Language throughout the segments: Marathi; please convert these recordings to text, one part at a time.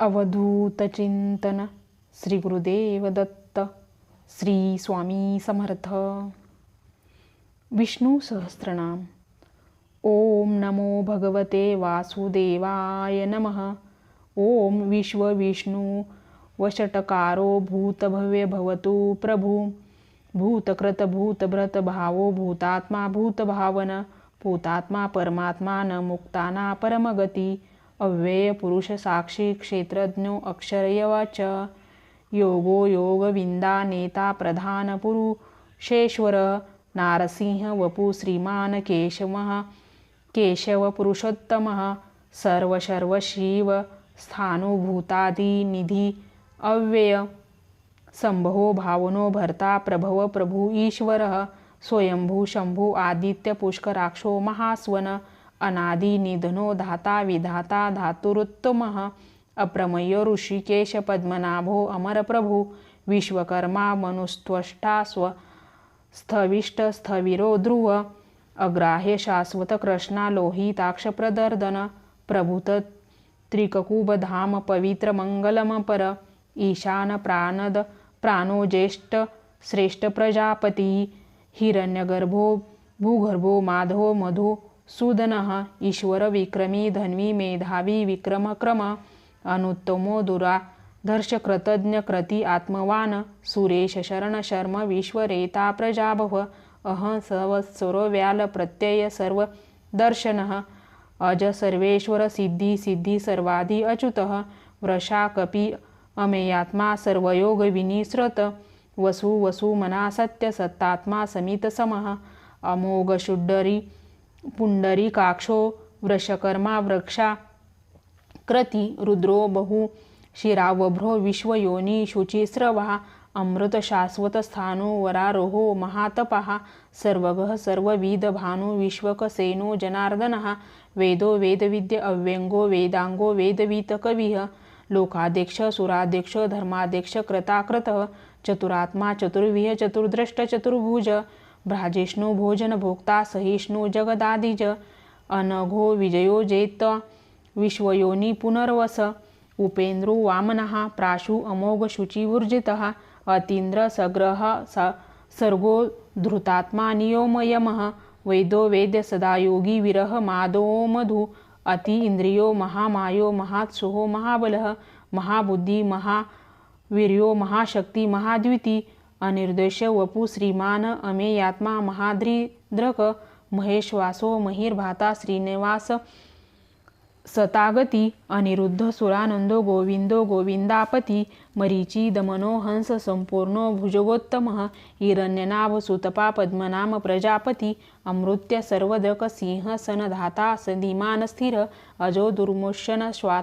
अवधूतचिंतन श्री गुरुदेव दत्त श्री स्वामी समर्थ। विष्णू सहस्रनाम। ओम नमो भगवते वासुदेवाय नमः। ओम विश्व विष्णू वषटकारो भूतभव्य भवतु प्रभु। भूतकृत भूतभ्रत भावो भूतात्मा भूतभावन। भूतात्मा परमात्मा न मुक्ताना परमगती। अव्यय पुरुष साक्षी क्षेत्रज्ञो अक्षरयवाच। योगो योगविंदा नेता प्रधान पुरुषेश्वर नारसिंह वपु श्रीमान केशवः केशव पुरुषोत्तमः। सर्व शिव अव्यय। संभवो भावनो भर्ता प्रभव प्रभु ईश्वरः। स्वयंभू शंभू आदित्य पुष्कराक्षो महास्वन। अनादि निधनो धाता विधाता धातुरुत्तमः। अप्रमय ऋषिकेश पद्मनाभो अमरप्रभु। विश्वकर्मा मनुस्त्वष्टा स्व स्थविष्ट स्थविरो ध्रुव। अग्राह्य शाश्वत कृष्णा लोहिताक्ष प्रदर्दन। प्रभूत त्रिककुब धाम पवित्र मंगलम पर। ईशान प्राणद प्राणो ज्येष्ठ श्रेष्ठ प्रजापती। हिरण्यगर्भो भूगर्भो माधो मधो। सुदनः ईश्वर विक्रमी धन्वी मेधावी विक्रमक्रम अनुत्तमो दुरा धर्षकृतज्ञ कृती आत्मवान सुरेश शरण शर्म विश्वरेता प्रजाभव अह सवत्सरो व्याल प्रत्यय सर्व दर्शनः अज सर्वेश्वर सिद्धी सिद्धी सर्वाधी अच्युतः वृषा कपी अमेयात्मा सर्वयोग वसु वसु मना सत्य सत्तात्मा समित समः पुंडरी काक्षो वृषकर्मा वृक्षा क्रती रुद्रो बहु शिरावभ्रो विश्वयोनी शुचिस्रवा अमृत शाश्वत स्थानो वरारोहो महातपः सर्वगः सर्वविदभानु विश्वकसेनो जनार्दनः वेदो वेदविद्य अव्यंगो वेदांगो वेदवीतकविः लोकाध्यक्ष सुराध्यक्ष धर्माध्यक्ष कृताकृतः चतुरात्मा चतुर्विह चतुर्द्रष्ट चतुर्भुज भ्राजेष्णो भोजन भोक्ता सहिष्णू जगदादिज। अनघो विजयो जेत विश्वयोनी पुनर्वस। उपेंद्रो वामनः प्राशु अमोघ शुचिवुर्जितः अतींद्र सग्रह सर्गो धृतात्मा नियोमयमः। वैदो वेद्य सदायोगी विरह मादो मधु। अति इंद्रियो महामायो महात्सुहो महाबलः। महाबुद्धि महावीर्यो महाशक्ति महाद्विती। अनिर्देश वपु श्रीमान अमेयात्मा महाद्रिद्रक महेश्वासो महिर्भाता श्रीनिवास सतागती अनिरुद्ध सुरानंदो गोविंदो गोविंदापती मरीची दमनो हंस संपूर्णो भुजगोत्तमः हिरण्यनाभ सुतपा पद्मनाम प्रजापती अमृत्य सर्वदक सिंह सनधाता सधीमान स्थिर अजो दुर्मोशन श्वा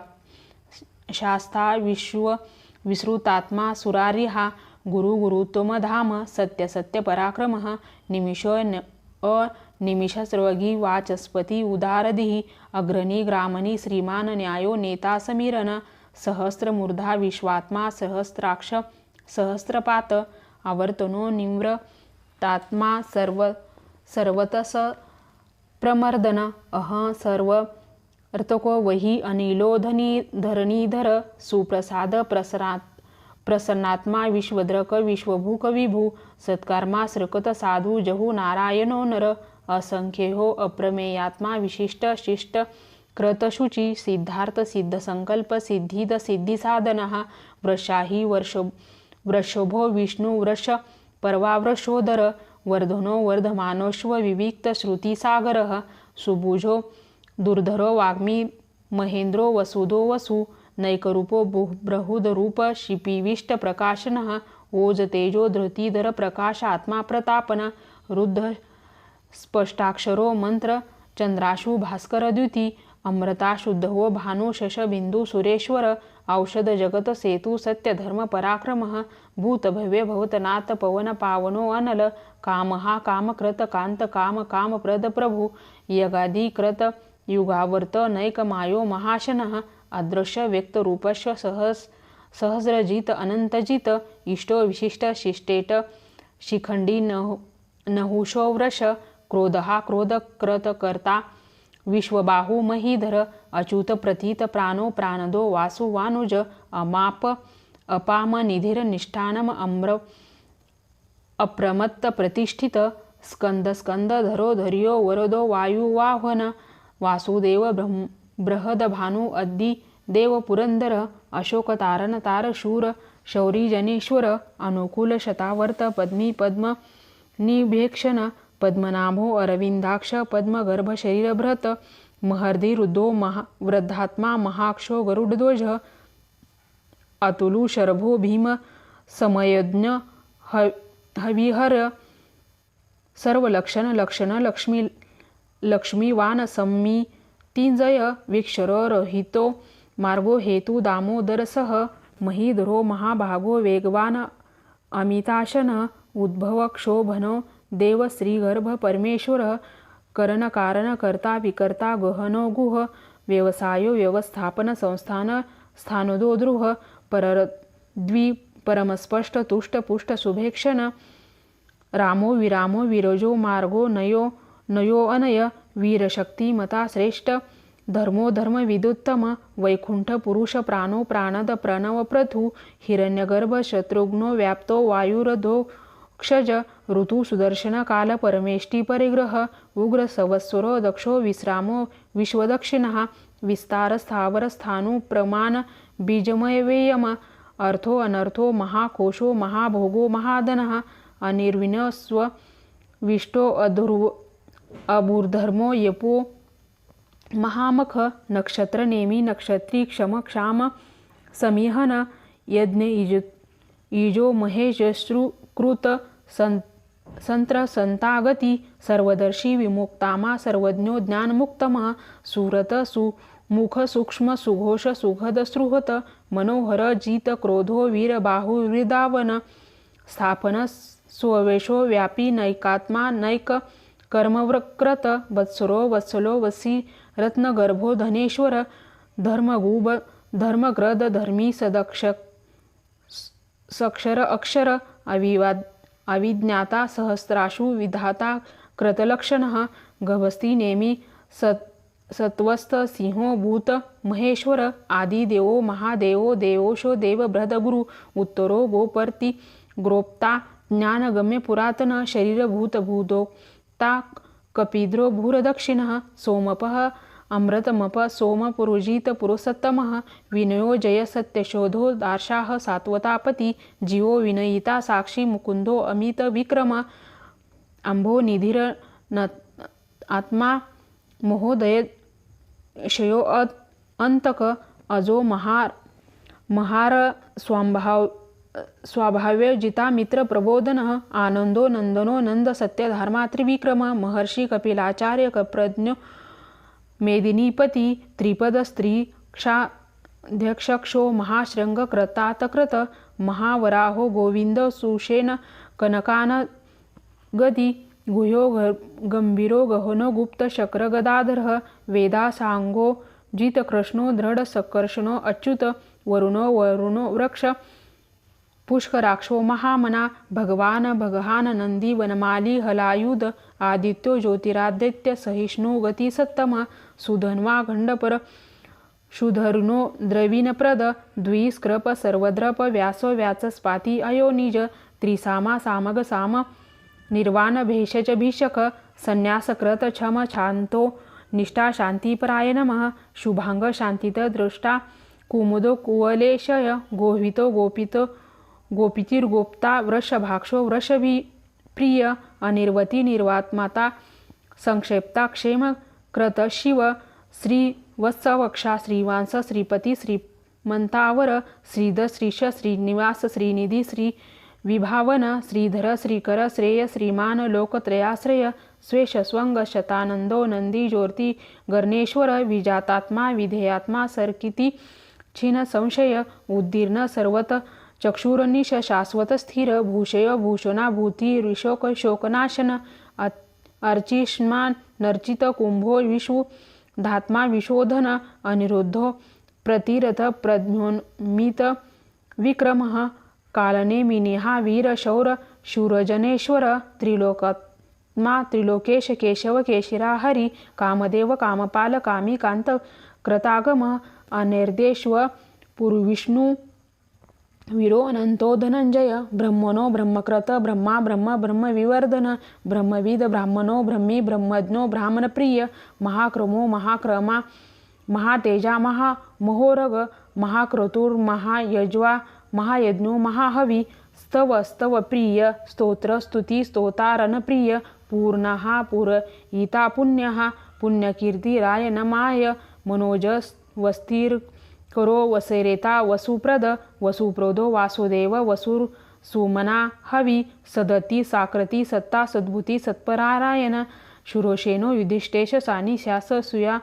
शास्ता विश्व विसृतात्मा सुरारिहा गुरु गुरुत्तमधाम सत्य सत्य पराक्रमः निमिष अ निमिषस्रवगी वाचस्पती उदारदिही अग्रणी ग्रामणी श्रीमान न्यायो नेता समीरन सहस्रमूर्धा विश्वात्मा सहस्राक्ष सहस्रपात आवर्तनो निव्रतात्मा सर्व सर्वतस प्रमर्दन अह सर्व अर्थको वही अनिलोधनी धरणीधर सुप्रसाद प्रसरात प्रसन्नात्मा विश्वद्रक विश्वभूक विभू सत्कर्मा सृकत साधू जहू नारायणो नर असंख्येहो अप्रमेयात्मा विशिष्ट शिष्ट क्रतशुची सिद्धार्थ सिद्ध संकल्प सिद्धिद सिद्धिसाधन वृषाही वर्ष वृषभो विष्णू वृष पर्वावृषोदर वर्धनो वर्धमानोश्व विविक्त श्रुतिसागर सुबुजो दुर्धरो वाग्मी महेंद्रो वसुदो वसु नैकरूपो बृहुदरूप शिपिविष्ट प्रकाशन ओज तेजो धृतीधर प्रकाश आत्मा प्रतापन रुद्ध स्पष्टाक्षरो मंत्र चंद्राशु भास्कर द्युती अमृता शुद्ध हो भानु शश सुरेश्वर औषध जगत सेतु सत्य धर्म पराक्रम भूत भव्य भवतनाथ पवन पावनो अनल काम हा काम कृत कांत काम काम प्रद प्रभु युगावर्त नैक मायो आदृश्य व्यक्त रूपश्व सहस सहस्रजित अनंतजित इष्टो विशिष्ट शिष्टेट शिखंडी नहु वृष क्रोध हा क्रोध करता विश्वबाहू महीधर अच्युत प्रथित प्राणो प्राणदो वासु वानुज अमाप अपाम निष्ठानम अम्र अप्रमत्त प्रतिष्ठित स्कंद स्कंद धरो धर्यो वरदो वायुवाहन वासुदेव ब्रह्म बृहदभानु अद्दी देव पुरंदर अशोक तारण तार शूर शौरी जनेश्वर अनुकूल शतावर्त पद्मी पद्म निभेक्षण पद्मनाभो अरविंदाक्ष पद्मगर्भ शरीरभ्रत महर्दिरुद्धो महा वृद्धात्मा महाक्षो गरुडध्वज अतुलु शर्भो भीम समयज्ञ ह हविहर सर्व लक्षण लक्षण लक्ष्मी लक्ष्मीवान सम्मी तिंजय विक्षर रहितो मार्गो हेतू दामोदरसह महीधरो महाभागो वेगवान अमिताशन उद्भव क्षोभनो देव श्रीगर्भ परमेश्वर करण कारण करता विकर्ता गहनो गुह व्यवसायो व्यवस्थापन संस्थान पर परद्वी परमस्पष्ट तुष्ट पुष्ट शुभेक्षण रामो विरामो विरजो मार्गो नयो नयो अनय वीरशक्तिमता श्रेष्ठ धर्मोधर्म विदुत्तम वैकुंठ पुरुष प्राणो प्राणद प्रणव प्रथु हिरण्यगर्भ शत्रुघ्नो व्याप्तो वायुरधो क्षज ऋतु सुदर्शन काल परमेष्टी परिग्रह उग्र सवस्वरो दक्षो विश्रामो विश्वदक्षिणः विस्तार स्थावर स्थानु प्रमाण बीजमय वेयम अर्थो अनर्थो महाकोशो महाभोगो महाधनः अनिर्विनस्व विष्टो अधुर्व अभूर्धर्मो यपो। महामख नक्षत्र नेमी नक्षत्री क्षम क्षाम समीहन यज्ञ इज। इजो महेश सं संत्र संतागती सर्वदर्शी विमुक्तामा सर्वज्ञो ज्ञानमुक्तमा सुरत सु मुख सूक्ष्म सुघोष सुखद सुहत मनोहर जीत क्रोधो वीर बाहु स्थापन स्ववेशो व्यापी नैकात्मा नैक कर्मवक्रत वत्सरो वत्सलो वसी रत्नगर्भो धनेश्वर धर्मगूब धर्मग्रद धर्मी सदक्ष सक्षर अक्षर अविवाद अविज्ञाता सहस्राशु विधाता कृतलक्षणः गभस्ती नेमी सत् सत्वस्त सिंहो भूत महेश्वर आदिदेवो महादेवो देवोशो देवभ्रदगुरु उत्तरो गोपर्ती ग्रोप्ता ज्ञानगम्य पुरातन शरीरभूत भूतोक्ता कपिद्रो भूरदक्षिणः सोमपः अमृतमप सोमपुरुजित पुरुषोत्तमः विनयो जय सत्यशोधो दार्शाः सात्वतापती जीवो विनयिता साक्षी मुकुंदो अमित विक्रम अंभो निधिर न आत्मा महोदय शयो अंतक अजो महार महार स्वाभाव स्वाभाव्य जिता मित्र प्रबोधन आनंदो नंदनो नंद सत्य त्रिविक्रम महर्षी कपिलाचार्य कप्रज्ञ मेदिनीपती त्रिपद स्त्री क्षाध्यक्षक्षो महाशृंग कृतातकृत महावराहो गोविंद सुषेण कनकान गदी गुह्यो गंभीरो गहनो गुप्त शक्र गदाधर वेदा सांगो दृढ सकर्षणो अच्युत वरुणो वरुणो वृक्ष पुष्कराक्षो महामना भगवान भगहान नंदी वनमाली हलायुध आदित्यो ज्योतिरादित्य सहिष्णु गती सत्तम सुधन्वा घंडपर शुधरुनो द्रविणप्रद द्विस्क्रप सर्वद्रप व्यासो व्याचस्पाती अयोनिज त्रिसामा सामग साम निर्वाण भेषज भीषक संन्यासकृत छम शांतो निष्ठा शांतीपराय नमः शुभांग शांतीत दृष्टा कुमुदो कुवलेशय गोहितो गोपितो गोपितिर्गोप्ता वृषभाक्षो वृषभी प्रिय अनिर्वती निर्वात्माता संक्षेप्ता क्षेम कृत शिव श्री वत्सवक्षा श्रीवांस श्रीपती श्रीमंतावर श्रीद श्रीश श्रीनिवास श्रीनिधी श्री विभावन श्रीधर श्रीकर श्रेय श्रीमान लोकत्रयाश्रय स्वेश स्वंग शतानंदो नंदी ज्योती गर्णेश्वर विजातात्मा विधेयात्मा सरकिती छिन संशय उद्दीर्ण सर्वत चक्षुरनिश शाश्वत स्थिर भूषय भूषणा भूती ऋषोक शोकनाशन अर्चिष्मान नर्चित कुंभो विषु धात्मा विशोधन अनिरुद्धो प्रतिरथ प्रज्ञोन्मित विक्रमः कालनेमिनिहा वीर शौर शूरजनेश्वर त्रिलोक त्रिलोकेश केशव केशिरा हरी कामदेव कामपाल कामी कांत कृतागम अनिर्देश्व पुरविष्णू विरो अनंतो धनंजय ब्रह्मनो ब्रह्मक्रत ब्रह्मा ब्रह्म ब्रह्मविवर्धन ब्रह्मविद ब्राह्मणो ब्रह्मी ब्रह्मज्ञो ब्राह्मणप्रिय महाक्रमो महाक्रमा महातेजा महामहोरग महाक्रतुर महायज्वा महायज्ञो महाहवी स्तव स्तव प्रिय स्तोत्र स्तुती स्तोतारण प्रिय पुर इता पुण्यहा पुण्यकीर्तीराय नमाय मनोज वस्तीर करो वसेरेता वसुप्रद वसुप्रोदो वासुदेव वसुर सुमना हवी सदती साकृती सत्ता सद्भुती सत्परारायण शुरोषेनो युधिष्ठेश सानिश्यास सुया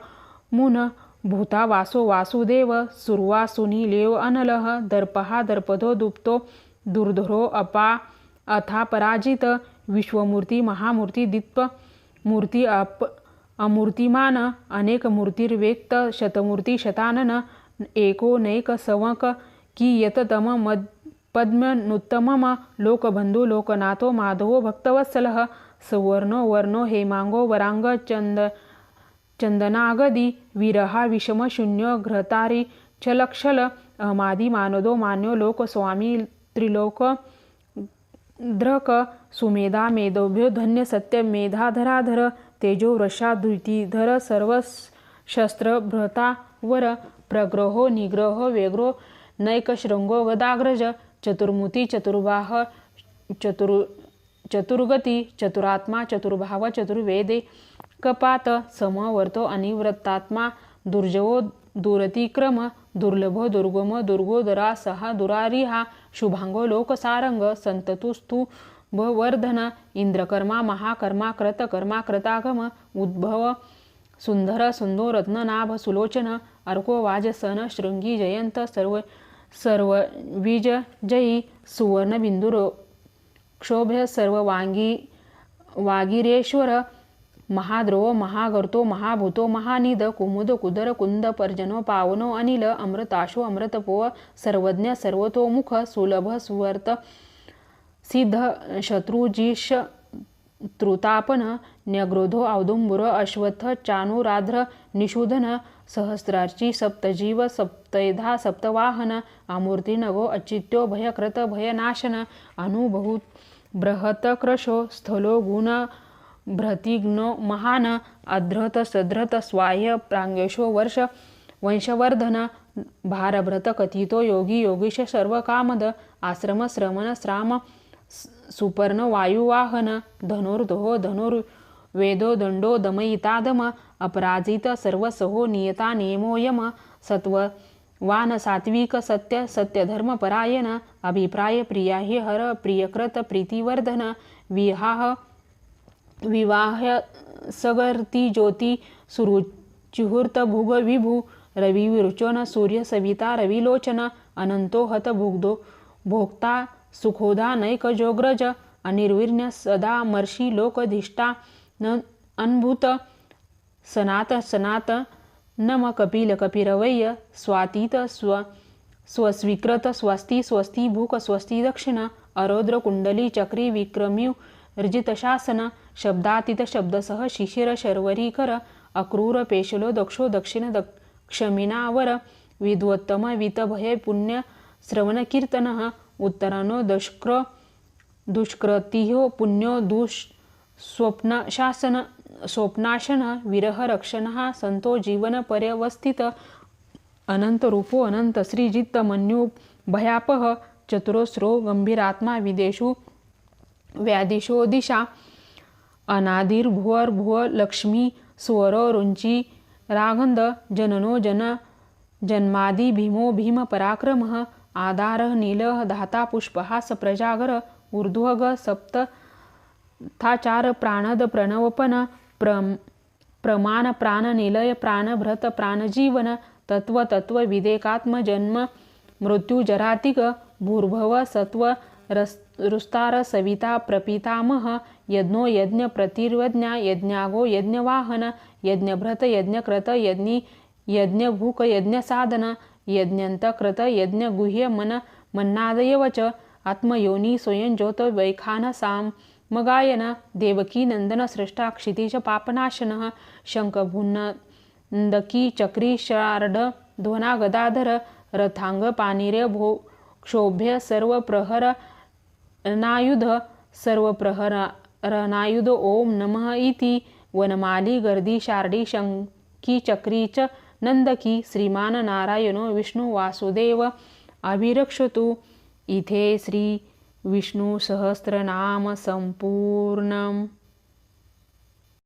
मुन भूता वासो वासुदेव सुर्वा सुनीलेव अनलः दर्पहा दर्पधो दुप्तो दुर्धरो अपा अथा पराजित विश्वमूर्ती महामूर्ती दीप मूर्ती अप अमूर्तिमान अनेक मूर्तिर्वेक्त शतमूर्ती शतानन एको नैक सवक की यततम मद पद्मनुत्तमम लोकबंधु लोकनाथो माधवो भक्तवत्सलः सवर्णो वर्णो हेमांगो वरांग चंद चंदनागदी विरहा विषम शून्य घ्रतारी छलक्षल अहमादी मानदो मान्यो लोकस्वामी त्रिलोक द्रक सुमेधा मेधोभ्यो धन्य सत्य मेधाधराधर तेजो वृषा द्वितीधर सर्व शस्त्र भ्रतावर प्रग्रहो निग्रह वेग्रो नैकशृंगो गदाग्रज चतुर्मुती चतुर्वाह चतुर चतुर्गती चतुरात्मा चतुर्भाव चतुर्वेदे कपात समवर्तो अनिवृत्तात्मा दुर्जवो दुरतिक्रम दुर्लभो दुर्गम दुर्गोदरा सहा दुरारिहा शुभांगो लोकसारंग संततुस्तु भवर्धन इंद्रकर्मा महाकर्मा कृतकर्मा कृतागम उद्भव सुंदर सुंदो रत्ननाभ सुलोचन अर्को वाजसन शृंगी जयंत सर्व सर्व विज जयी सुवर्ण बिंदुर। क्षोभ्य सर्व वांगी वागिरेश्वर महाद्रव महागर्तो महाभूतो महानिद कुमुद कुदर कुंद पर्जनो पावनो अनिल अमृताशो अमृतपो सर्वज्ञ सर्वतोमुख सुलभ सुवर्त सिद्ध शत्रुजीश तृतापन न्यग्रोधो औदुंबुर अश्वत्थ चानुराध्र निषूधन सहस्रार्ची सप्तजीव सप्तैधा सप्तवाहन अमूर्तिनगो अचित्यो भयकृत भयनाशन अनुभूत बृहतक्रशो स्थलो गुण भ्रतिघ्नो महान अध्रत सध्रत स्वाह्य प्रांगेशो वर्ष वंशवर्धन भारभ्रत कथितो योगी योगीश सर्व कामद आश्रम श्रमण श्राम सुपर्ण वायुवाहन धनुर्धो धनुर्वेदो दंडो दमयितादम अपराजित सर्वसहो नियता नियमो सत्व। वान सात्विक सत्य सत्यधर्म परायण। अभिप्राय प्रिया हे हर प्रियकृत प्रीतिवर्धन। विहाह विवाह सगर्ती ज्योती सुरुचिहूर्त भुग विभू। रवी सूर्य सविता रविलोचन अनंतो हत भुग्धो। भोक्ता सुखोदा नैक जोग्रज। अनिर्विण्य सदा मर्षी लोकधिष्ठा। न अनभूत सनात सनात नम कपिल कपिरवय्य स्वातीत स्व स्वस्वीकृत स्वस्ती स्वस्ती भूक स्वस्ती दक्षिण अरोद्र कुंडली चक्री विक्रमी शासन शब्दातीत शब्दसह शिशिर शर्वरीकर अक्रूर पेशलो दक्षो दक्षिण दक्षमिनावर विद्वत्तम वितभय पुण्य श्रवण कीर्तन उत्तरानो दष्क्र दुष्कृतिहो पुण्यो दुष स्वप्न शासन स्वप्नाशन विरह रक्षण संतो जीवन पर्यवस्थित अनंत रूपो अनंत श्रीजित्त मन्यू भयापह चतुरोस्रो गंभीरात्मा विदेशू व्यादिशो दिशा अनादिर्भुवर लक्ष्मी स्वरो रुंची रागंद जननो जन जन्मादि भीमो भीम पराक्रम आधार नील धाता पुष्पहास सप्रजागर ऊर्ध्वग सप्त थाचार प्राणद प्रणवपन प्रम प्रमाण प्राण निलय प्राण भ्रत प्राणजीवन तत्व तत्व विदेकात्म जन्म मृत्यू जरातिक भूर्भव सत्व रस रुस्तार सविता प्रपितामह यज्ञो यज्ञ प्रतिर्वज्ञा यज्ञागो यज्ञवाहन यज्ञभ्रत यज्ञकृत यज्ञी यज्ञभूक यज्ञसाधन यज्ञंतकृत यज्ञगुह्य मन मन्नादयव च आत्मयोनी स्वयंज्योत वैखान साम मगायन देवकी नंदन स्रष्टा क्षितिज पापनाशनः शङ्खभुन्नन्दकी चक्री शार्ड ध्वना गदाधर रथांग पानिरे भो क्षोभ्य सर्वप्रहर नायुध सर्वप्रहरनायुध ओम नमः इति वनमाली गर्दी शार्डी शंकी चक्री च नंदकी श्रीमान नारायणो विष्णू वासुदेव अभिरक्षतु। इथे श्री विष्णू सहस्रनाम